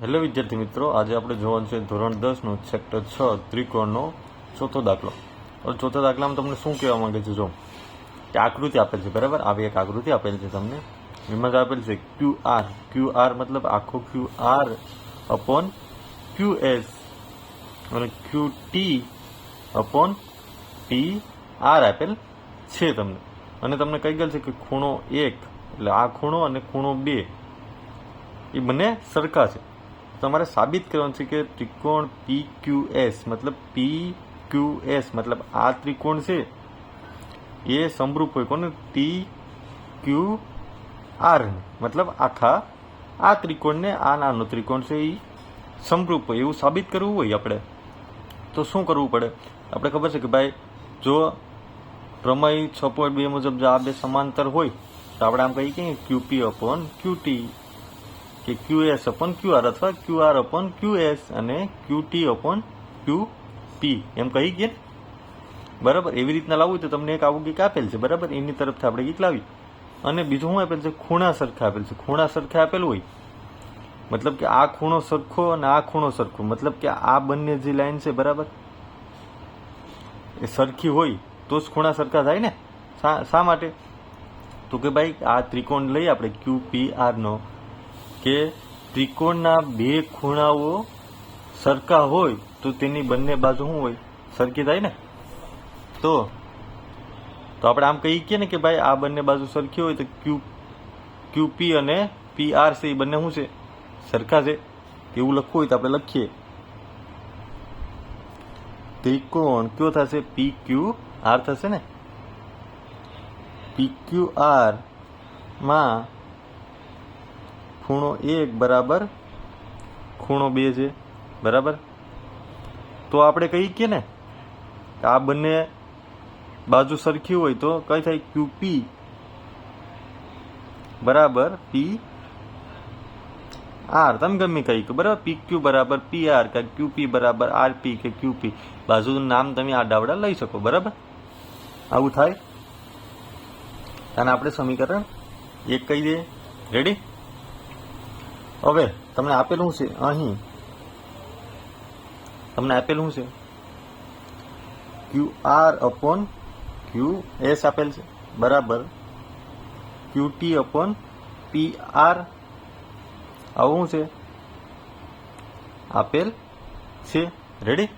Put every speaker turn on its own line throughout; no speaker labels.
Hello વિદ્યાર્થી મિત્રો, આજે આપણે જોવાનું છે ધોરણ દસનું સેક્ટર છ, ત્રિકોણનો ચોથો દાખલો. હવે ચોથા દાખલામાં તમને શું કહેવા માંગે છે, જો? કે આકૃતિ આપેલ છે, બરાબર? આવી એક આકૃતિ આપેલ છે તમને. એમાં આપેલ છે ક્યુ આર ક્યુ આર મતલબ આખો Q R upon Q S અને Q T upon P R આપેલ છે તમને. અને તમને કહી ગયેલ છે કે ખૂણો એક, એટલે આ ખૂણો અને ખૂણો બે, એ બંને સરખા છે. તમારે સાબિત કરવાનું છે કે ત્રિકોણ પી ક્યુ એસ મતલબ પી ક્યુ એસ મતલબ આ ત્રિકોણ છે, એ સમરૂપ હોય કોને? ટી ક્યુ આર મતલબ આખા આ ત્રિકોણને આ નાનો ત્રિકોણ છે એ સમરૂપ હોય, એવું સાબિત કરવું હોય આપણે. તો શું કરવું પડે? આપણે ખબર છે કે ભાઈ, જો પ્રમેય છ પોઈન્ટ બે મુજબ જો આ બે સમાંતર હોય, તો આપણે આમ કહીએ કે ક્યુપી અપોન ક્યુટી કે Q S upon Q R અથવા Q R upon Q S અને Q T upon Q P એમ કહી ગયા? બરાબર? એવી રીતના લાવવું તો તમને એક આવું કંઈક આપેલ છે, બરાબર? એની તરફથી આપણે કંઈક લાવી અને બીજું શું આપેલ છે? ખૂણા સરખા આપેલ છે. ખૂણા સરખા આપેલું હોય. મતલબ કે આ ખૂણો સરખો અને આ ખૂણો સરખો. મતલબ કે આ બંને જે લાઈન છે, બરાબર? એ સરખી હોય તો જ ખૂણા સરખા થાય ને? શા માટે? તો કે ભાઈ, આ ત્રિકોણ લઈએ આપણે ક્યુ પી આર નો કે ત્રિકોણના બે ખૂણાઓ સરખા હોય તો તેની બંને બાજુ શું હોય? સરખી થાય ને? તો તો આપણે આમ કહીએ કે ને કે ભાઈ આ બંને બાજુ સરખી હોય તો ક્યુ, ક્યુપી અને પી આર છે, એ બંને શું છે? સરખા છે. એવું લખવું હોય તો આપણે લખીએ. ત્રિકોણ કયો થશે? પી ક્યુ આર થશે ને? પી ક્યુ આરમાં ખૂણો એક બરાબર ખૂણો બે છે. બરાબર? તો આપણે કહી કે ને આ બંને બાજુ સરખી હોય તો કઈ થાય? ક્યુ પી બરાબર પી આર તમે ગમે કહી કે બરાબર? પી ક્યુ બરાબર પી આર કે ક્યુ પી બરાબર આર પી કે ક્યુ પી બાજુનું નામ તમે આ ડાવડા લઈ શકો, બરાબર? આવું થાય. અને આપણે સમીકરણ એક કહી દઈએ. રેડી હવે, તમને આપેલું છે? અહીં. તમને આપેલું છે? Q R upon Q S આપેલ છે. બરાબર. Q T upon P R આવું છે. આપેલ છે. રેડી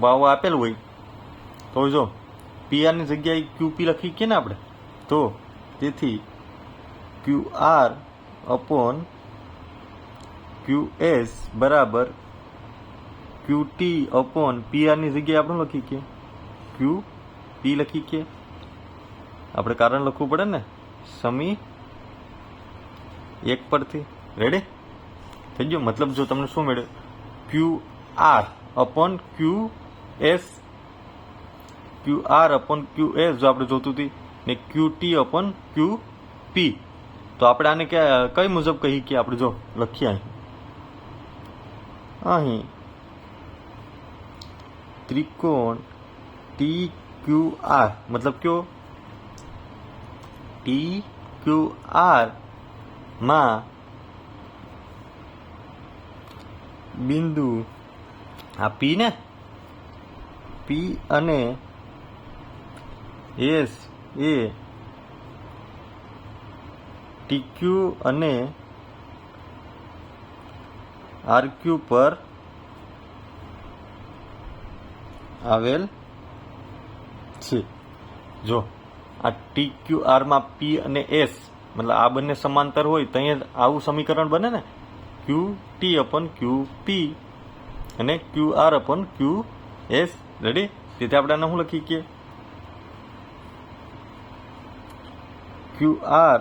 ભાવ આપેલ હોય. તો જો પી આરની જગ્યાએ ક્યુ પી લખી કે ને આપણે? તો, તેથી Q R upon Q S બરાબર ક્યુ ટી અપોન પી આરની જગ્યાએ આપણે લખી કે ક્યુ પી લખી કે. આપણે કારણ લખવું પડે ને? સમી એક પરથી. રેડી થઈ ગયું? મતલબ જો તમને શું મળ્યું? Q R upon Q S Q R upon Q S જો આપણે જોતું હતી ને Q T upon Q P તો આપણે આને કઈ મુજબ કહી કે આપણે જો લખીએ અહીં ત્રિકોણ ટી ક્યુ આર, મતલબ કયો? ટી ક્યુ આરમાં બિંદુ આ પી ને? પી અને એસ એ ટીક્યુ અને આરક્યુ પર આવેલ છે. જો આ ટી ક્યુ આરમાં પી અને એસ, મતલબ આ બંને સમાંતર હોય તો અહીંયા આવું સમીકરણ બને ને? Q T upon Q P અને Q R upon Q S. Ready તેથી આપણે આને શું લખી કે Q R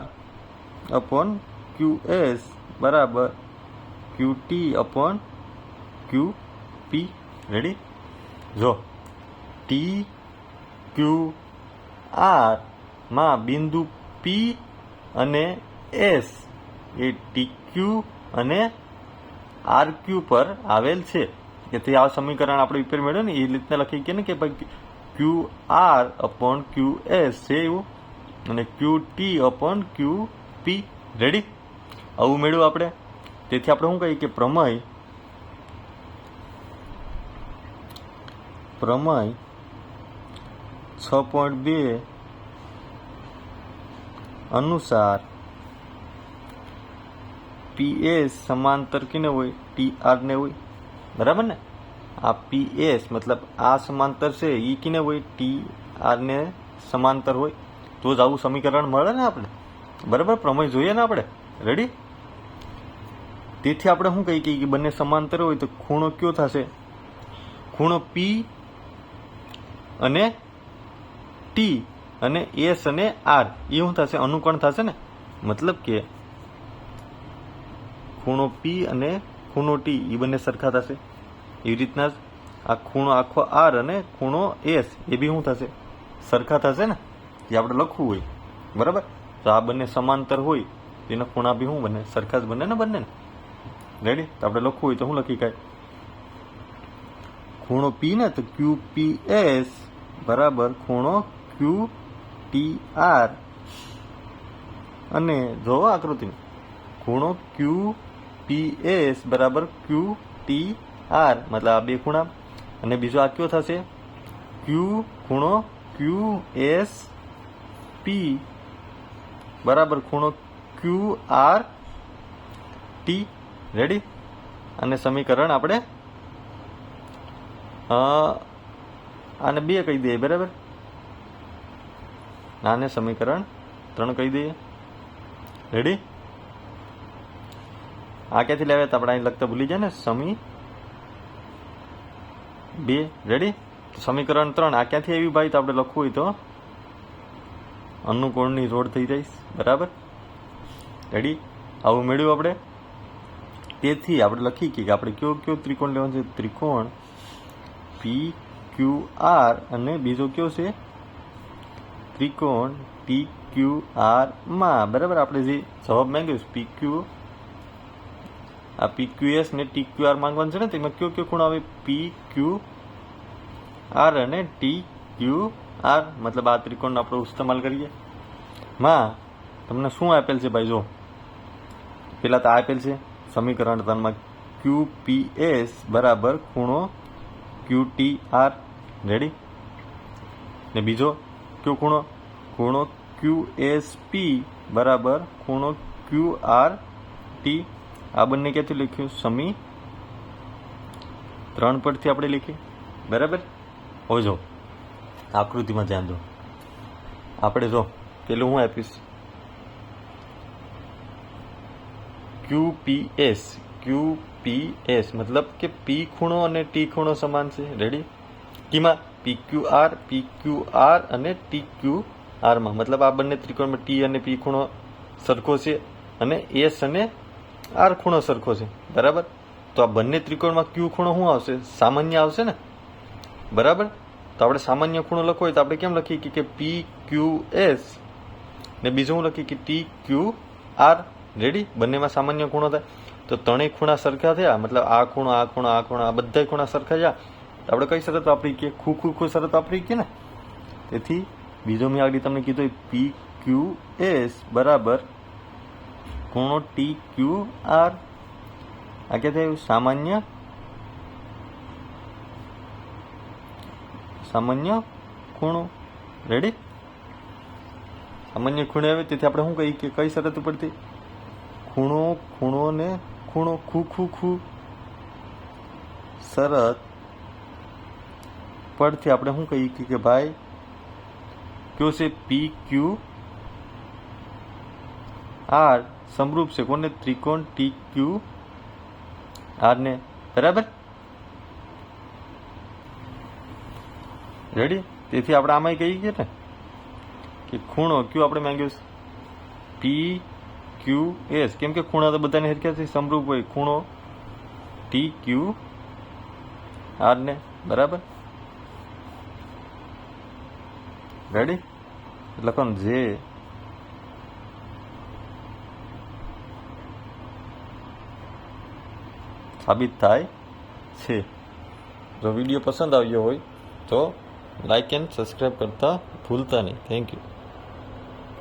upon Q S બરાબર Q T upon Q P ready જો. ટી ક્યુ આરમાં બિંદુ પી અને એસ એ ટી ક્યુ અને આર ક્યુ પર આવેલ છે. તેથી આ સમીકરણ આપણે ઉપર મેળવ્યું ને, એ રીતના લખી કે ને કે ભાઈ Q R upon Q S છે એવું. અને Q T upon Q P ready આવું મેળવ્યું આપણે. તેથી આપણે શું કહીએ કે પ્રમેય પ્રમેય છ પોઈન્ટ બે અનુસાર પીએસ સમાંતર કિને હોય? ટી આર ને હોય. બરાબર ને? આ પીએસ મતલબ આ સમાંતર છે એ કિને હોય? ટી આરને સમાંતર હોય. તો જ આવું સમીકરણ મળે ને આપણે? બરાબર? પ્રમેય જોઈએ ને આપણે? રેડી તેથી આપણે શું કહીએ કે બંને સમાંતર હોય તો ખૂણો કયો થશે? ખૂણો પી અને ટી અને એસ અને આર એ શું થશે? અનુકરણ થશે ને? મતલબ કે ખૂણો પી અને ખૂણો ટી એ બંને સરખા થશે. એવી રીતના જ આ ખૂણો આખો આર અને ખૂણો એસ એ બી શું થશે? સરખા થશે ને? જે આપણે લખવું હોય. બરાબર? તો આ બંને સમાંતર હોય. તેના ખૂણા બી શું બને? સરખા જ બને ને બંને ને રેડી તો આપણે લખવું હોય તો શું લખી કાંઈ ખૂણો પી ને તો ક્યુ પી એસ બરાબર ખૂણો ક્યુ ટી આર અને જોવો આકૃતિ ખૂણો ક્યુ પી એસ બરાબર ક્યુ ટી આર મતલબ આ બે ખૂણા અને બીજો આ કયો થશે ક્યુ ખૂણો ક્યુ એસ પી બરાબર ખૂણો ક્યુ આર ટી રેડી અને સમીકરણ આપણે આને બે કહી દઈએ, બરાબર? આને સમીકરણ ત્રણ કહી દઈએ. રેડી આ ક્યાંથી લાવ્યા આપણે અહીં લખતા ભૂલી જાય ને? સમી, બે. રેડી સમીકરણ ત્રણ. આ ક્યાંથી આવી ભાઈ? તો આપણે લખવું હોય તો અનુકોણની રોડ થઈ જઈશ. બરાબર? રેડી આવું મેળવ્યું આપણે? તેથી આપણે લખી કે આપણે કયો કયો ત્રિકોણ લેવાનો છે? ત્રિકોણ પી ક્યુ આર અને બીજો કયો છે? ત્રિકોણ ટી ક્યુ આરમાં. બરાબર? આપણે જે જવાબ માંગ્યો છે પી ક્યુ આ પી ક્યુ એસ ને ટી ક્યુ આર માંગવાનું છે ને, તેમાં કયો કયો ખૂણો આવે? પી ક્યુ આર અને ટી ક્યુ આર મતલબ આ ત્રિકોણનો આપણે ઇસ્તેમાલ કરીએ. માં, તમને શું આપેલ છે ભાઈ? જો, પેલા તો આપેલ છે. સમીકરણ ત્રણમાં ક્યુ પી એસ બરાબર ખૂણો ક્યુ ટી આર રેડી ને બીજો કયો ખૂણો? ખૂણો ક્યુ એસ પી બરાબર ખૂણો ક્યુ આર ટી આ બંને ક્યાંથી લખ્યું? સમી ત્રણ પરથી આપણે લખીએ. બરાબર? હવે જો, આકૃતિમાં ધ્યાન દો. આપણે જો, પેલું હું આપીશ? Q P S Q P S મતલબ કે પી ખૂણો અને ટી ખૂણો સમાન છે ready કીમાં P Q R P Q R અને ટી ક્યુ આરમાં મતલબ આ બંને ત્રિકોણમાં ટી અને પી ખૂણો સરખો છે અને એસ અને આર ખૂણો સરખો છે બરાબર તો આ બંને ત્રિકોણમાં ક્યુ ખૂણો શું આવશે સામાન્ય આવશે ને બરાબર તો આપણે સામાન્ય ખૂણો લખો હોય તો આપણે કેમ લખીએ કે- પી ક્યુ એસ ને બીજું હું લખી કે ટી ક્યુ આર રેડી બંનેમાં સામાન્ય ખૂણો થાય. તો ત્રણેય ખૂણા સરખા થયા, મતલબ આ ખૂણો આ ખૂણો આ ખૂણો, આ બધા ખૂણા સરખા થયા. આપણે કઈ શરત વાપરી કે? ખૂ ખૂ ખૂ શરત વાપરી કે ને? તેથી, બીજો મેં આગળ તમને કીધું પી ક્યુ એસ બરાબર ખૂણો ટી ક્યુ આર આ ક્યાં થયું? સામાન્ય સામાન્ય ખૂણો. રેડી સામાન્ય ખૂણે આવે, તેથી આપણે શું કહીએ કે કઈ શરત ઉપરથી? ખૂણો ખૂણો ને ખૂણો ખૂ ખૂ ખૂ. શરત પરથી આપણે શું કહીએ કે- ભાઈ, કયો છે? પી ક્યુ આર સમરૂપ છે કોને? ત્રિકોણ ટી ક્યુ આર ને. બરાબર? રેડી તેથી આપણે આમાં કહીએ ને? કે ખૂણો ક્યુ આપણે માંગ્યો છે. પી ક્યુ એસ કેમ કે ખૂણા તો બધાની હરખ્યાથી સમરૂપ હોય. ખૂણો ટી ક્યુ આર ને, બરાબર? રેડી લખો જે સાબિત થાય છે. જો વીડિયો પસંદ આવ્યો હોય તો લાઈક એન્ડ સબસ્ક્રાઈબ કરતા ભૂલતા નહીં. Thank you